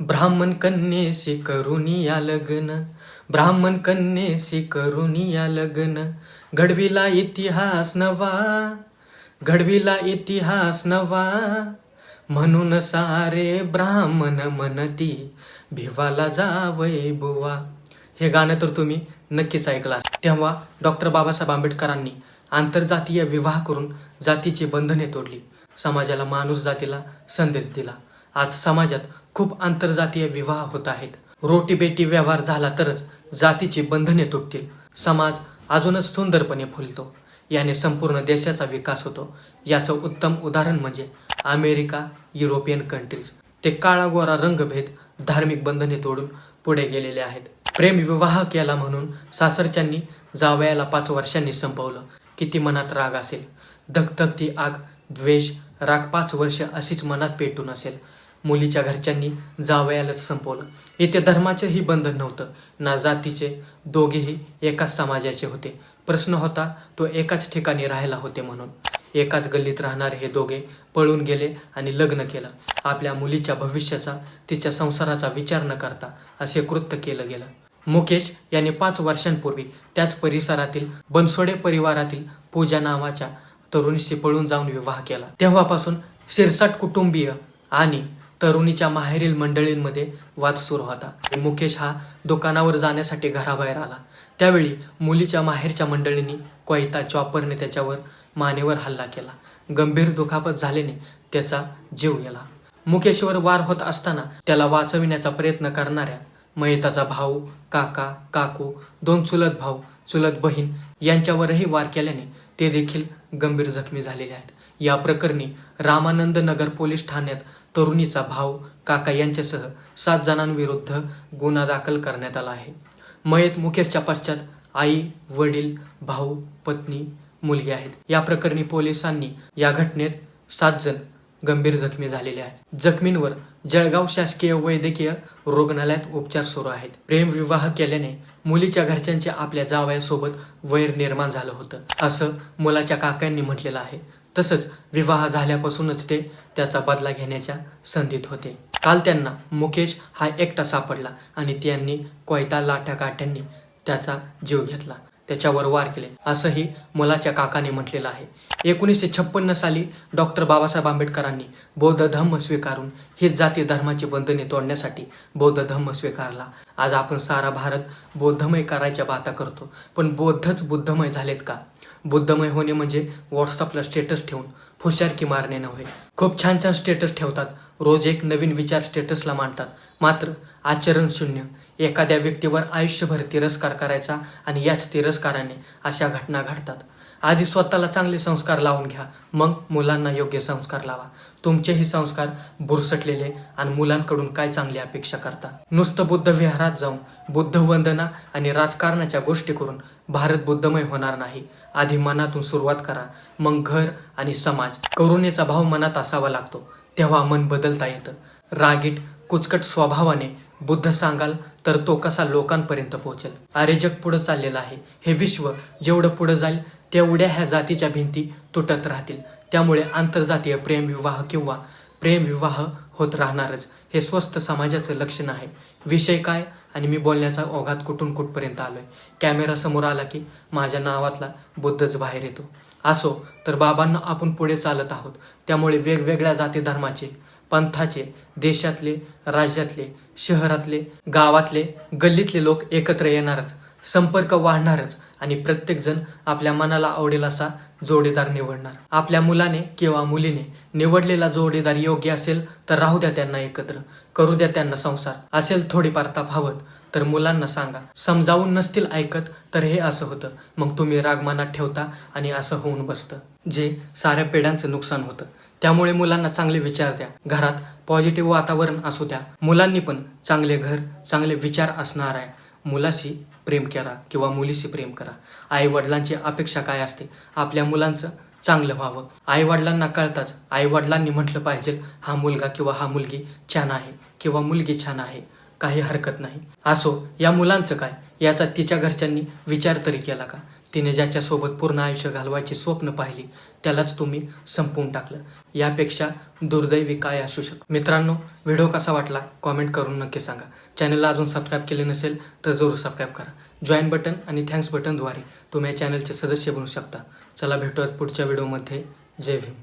ब्राह्मण कन्येशी करुनिया लग्न ब्राह्मण कन्येशी करुनिया लग्न. घडविला इतिहास नवा घडविला इतिहास नवा. म्हणून सारे ब्राह्मण म्हणती भिवाला जावय बुवा. हे गाणं तर तुम्ही नक्कीच ऐकला तेव्हा डॉक्टर बाबासाहेब आंबेडकरांनी आंतरजातीय विवाह करून जातीची बंधने तोडली. समाजाला माणूस जातीला संदेश दिला. आज समाजात खूप आंतरजातीय विवाह होत आहेत. रोटीबेटी व्यवहार झाला तरच जातीची बंधने तुटतील. समाज अजूनच सुंदरपणे फुलतो. याने संपूर्ण देशाचा विकास होतो. याचं उत्तम उदाहरण म्हणजे अमेरिका युरोपियन कंट्रीज ते काळा गोरा रंगभेद धार्मिक बंधने तोडून पुढे गेलेले आहेत. प्रेम विवाह केला म्हणून सासरच्यांनी जावयाला पाच वर्षांनी संपवलं. किती मनात राग असेल. धगधगती आग द्वेष राग पाच वर्ष अशीच मनात पेटून असेल. मुलीच्या घरच्यांनी जावयालाच संपवलं. इथे धर्माचेही बंधन नव्हतं. ना जातीचे दोघेही एकाच समाजाचे होते. प्रश्न होता तो एकाच ठिकाणी राहायला होते म्हणून. एकाच गल्लीत राहणारे हे दोघे पळून गेले आणि लग्न केलं. आपल्या मुलीच्या भविष्याचा तिच्या संसाराचा विचार न करता असे कृत्य केलं गेलं. मुकेश यांनी पाच वर्षांपूर्वी त्याच परिसरातील बनसोडे परिवारातील पूजा नावाच्या तरुणीशी पळून जाऊन विवाह केला. तेव्हापासून शिरसाट कुटुंबीय आणि तरुणीच्या माहेरील मंडळींमध्ये वाद सुरू होता. मुकेश हा दुकानावर जाण्यासाठी घराबाहेर आला. त्यावेळी मुलीच्या माहेरच्या मंडळींनी कोयता चॉपरने त्याच्यावर मानेवर हल्ला केला. गंभीर दुखापत झाल्याने त्याचा जीव गेला. मुकेशवर वार होत असताना त्याला वाचविण्याचा प्रयत्न करणाऱ्या मयताचा भाऊ काका काकू दोन चुलत भाऊ चुलत बहीण यांच्यावरही वार केल्याने ते देखील गंभीर जखमी झालेले आहेत. या प्रकरणी रामानंद नगर पोलीस ठाण्यात तरुणीचा भाऊ काका यांच्यासह सात जणांविरुद्ध गुन्हा दाखल करण्यात आला आहे. मयत मुकेशच्या पश्चात आई वडील भाऊ पत्नी मुलगी आहेत. या प्रकरणी पोलिसांनी या घटनेत सात जण गंभीर जखमी झालेले आहेत. जखमींवर जळगाव शासकीय वैद्यकीय रुग्णालयात उपचार सुरू आहेत. प्रेमविवाह केल्याने मुलीच्या घरच्यांचे आपल्या जावयासोबत वैर निर्माण झालं होतं असं मुलाच्या काकांनी म्हटलेलं आहे. तसंच विवाह झाल्यापासूनच ते त्याचा बदला घेण्याच्या संधीत होते. काल त्यांना मुकेश हा एकटा सापडला आणि त्यांनी कोयता लाठ्या काठ्यांनी त्याचा जीव घेतला. त्याच्यावर वार केले. असंही मुलाच्या काकाने म्हटलेलं आहे. एकोणीसशे छप्पन्न साली डॉक्टर बाबासाहेब आंबेडकरांनी बौद्ध धम्म स्वीकारून हीच जाती धर्माची बंधने तोडण्यासाठी बौद्ध धम्म स्वीकारला. आज आपण सारा भारत बौद्धमय करायच्या बाता करतो. पण बौद्धच बुद्धमय झालेत का? बुद्धमय होणे म्हणजे व्हॉट्सअपला स्टेटस ठेवून फुशारकी मारणे नव्हे. खूप छान छान स्टेटस ठेवतात. रोज एक नवीन विचार स्टेटसला मांडतात. मात्र आचरण शून्य. एखाद्या व्यक्तीवर आयुष्यभर तिरस्कार करायचा आणि याच तिरस्काराने अशा घटना घडतात. आधी स्वतःला चांगले संस्कार लावून घ्या. मग मुलांना योग्य संस्कार लावा. तुमचेही संस्कार बुरसटलेले आणि मुलांकडून काय चांगली अपेक्षा करता? नुसतं बुद्ध विहारात जाऊन बुद्ध वंदना आणि राजकारणाच्या गोष्टी करून भारत बुद्धमय होणार नाही. आधी मनातून सुरुवात करा. मग घर आणि समाज. करुणेचा भाव मनात असावा लागतो. तेव्हा मन बदलता येतं. रागीट कुचकट स्वभावाने बुद्ध सांगाल तर तो कसा लोकांपर्यंत पोहोचेल? अरे जग पुढं चाललेलं आहे. हे विश्व जेवढं पुढं जाईल तेवढ्या ह्या जातीच्या भिंती तुटत राहतील. त्यामुळे आंतरजातीय प्रेमविवाह किंवा प्रेमविवाह होत राहणारच. हे स्वस्त समाजाचं लक्षण आहे. विषय काय? आणि मी बोलण्याचा ओघात कुठून कुठपर्यंत आलोय? कॅमेरा समोर आला की माझ्या नावातला बुद्धच बाहेर येतो. असो तर बाबांना आपण पुढे चालत आहोत. त्यामुळे वेगवेगळ्या जाती धर्माचे पंथाचे देशातले राज्यातले शहरातले गावातले गल्लीतले लोक एकत्र येणारच. संपर्क वाढणारच आणि प्रत्येकजण आपल्या मनाला आवडेल असा जोडीदार निवडणार. आपल्या मुलाने किंवा मुलीने निवडलेला जोडीदार योग्य असेल तर राहू द्या त्यांना एकत्र करू द्या त्यांना संसार. असेल थोडीफार तफावत तर मुलांना सांगा. समजावून नसतील ऐकत तर हे असं होतं. मग तुम्ही राग मनात ठेवता आणि असं होऊन बसतं. जे साऱ्या पिढ्यांचं नुकसान होतं. त्यामुळे मुलांना चांगले विचार द्या. घरात पॉझिटिव्ह वातावरण असू द्या. मुलांनी पण चांगले घर चांगले विचार असणार आहे. मुलाशी प्रेम करा किंवा मुलीशी प्रेम करा. आई वडिलांची अपेक्षा काय असते? आपल्या मुलांचं चांगलं व्हावं. आई वडिलांना कळताच आई वडिलांनी म्हटलं पाहिजे हा मुलगा किंवा हा मुलगी छान आहे किंवा मुलगी छान आहे. काही हरकत नाही. असो या मुलांचं काय? याचा तिच्या घरच्यांनी विचार तरी केला का? तिने ज्याच्यासोबत पूर्ण आयुष्य घालवायची स्वप्न पाहिली त्यालाच तुम्ही संपवून टाकलं. यापेक्षा दुर्दैवी काय असू शकतं? मित्रांनो व्हिडिओ कसा वाटला कॉमेंट करून नक्की सांगा. चॅनलला अजून सबस्क्राईब केले नसेल तर जरूर सबस्क्राईब करा. जॉईन बटन आणि थँक्स बटनद्वारे तुम्ही या चॅनलचे सदस्य बनू शकता. चला भेटूयात पुढच्या व्हिडिओमध्ये. जय भीम.